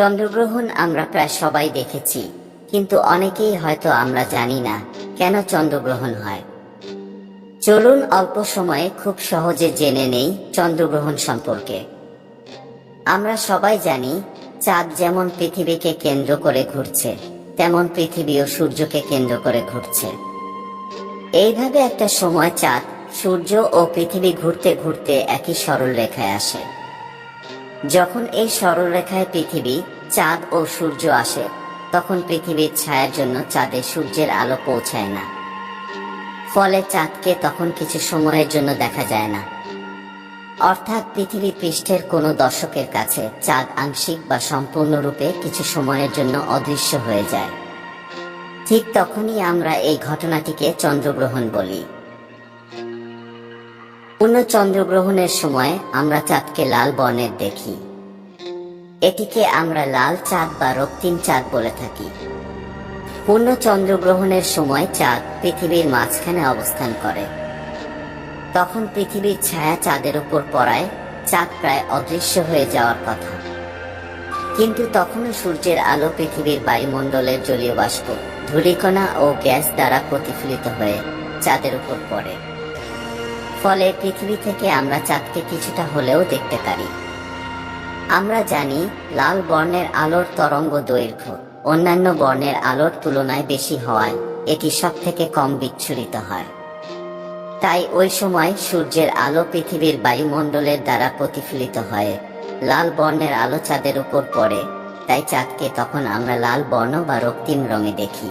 চন্দ্রগ্রহণ আমরা প্রায় সবাই দেখেছি, কিন্তু অনেকেই হয়তো আমরা জানি না কেন চন্দ্রগ্রহণ হয়। চলুন অল্প সময়ে খুব সহজে জেনে নেই চন্দ্রগ্রহণ সম্পর্কে। আমরা সবাই জানি, চাঁদ যেমন পৃথিবীকে কেন্দ্র করে ঘুরছে, তেমন পৃথিবীও সূর্যকে কেন্দ্র করে ঘুরছে। এইভাবে একটা সময় চাঁদ সূর্য ও পৃথিবী ঘুরতে ঘুরতে একই সরল রেখায় আসে। যখন এই সরলরেখায় পৃথিবী, চাঁদ ও সূর্য আসে, তখন পৃথিবীর ছায়ার জন্য চাঁদে সূর্যের আলো পৌঁছায় না। ফলে চাঁদকে তখন কিছু সময়ের জন্য দেখা যায় না। অর্থাৎ পৃথিবী পৃষ্ঠের কোনো দর্শকের কাছে চাঁদ আংশিক বা সম্পূর্ণরূপে কিছু সময়ের জন্য অদৃশ্য হয়ে যায়। ঠিক তখনই আমরা এই ঘটনাটিকে চন্দ্রগ্রহণ বলি। পূর্ণ চন্দ্রগ্রহণের সময় আমরা চাঁদকে লাল বর্ণের দেখি। এটিকে আমরা লাল চাঁদ বা রক্তিম চাঁদ বলে থাকি। পূর্ণ চন্দ্রগ্রহণের সময় চাঁদ পৃথিবীর মাঝখানে অবস্থান করে। তখন পৃথিবীর ছায়া চাঁদের উপর পড়ায়, চাঁদ প্রায় অদৃশ্য হয়ে যাওয়ার কথা। কিন্তু তখনও সূর্যের আলো পৃথিবীর বায়ুমণ্ডলের জলীয় বাষ্প ধূলিকণা ও গ্যাস দ্বারা প্রতিফলিত হয়ে চাঁদের উপর পড়ে। ফলে পৃথিবী থেকে আমরা চাঁদকে কিছুটা হলেও দেখতে পারি। আমরা জানি, লাল বর্ণের আলোর তরঙ্গ দৈর্ঘ্য অন্যান্য বর্ণের আলোর তুলনায় বেশি হওয়ায় এটি সব থেকে কম বিচ্ছুরিত হয়। তাই ওই সময় সূর্যের আলো পৃথিবীর বায়ুমণ্ডলের দ্বারা প্রতিফলিত হয় লাল বর্ণের আলো চাঁদের উপর পড়ে। তাই চাঁদকে তখন আমরা লাল বর্ণ বা রক্তিম রঙে দেখি।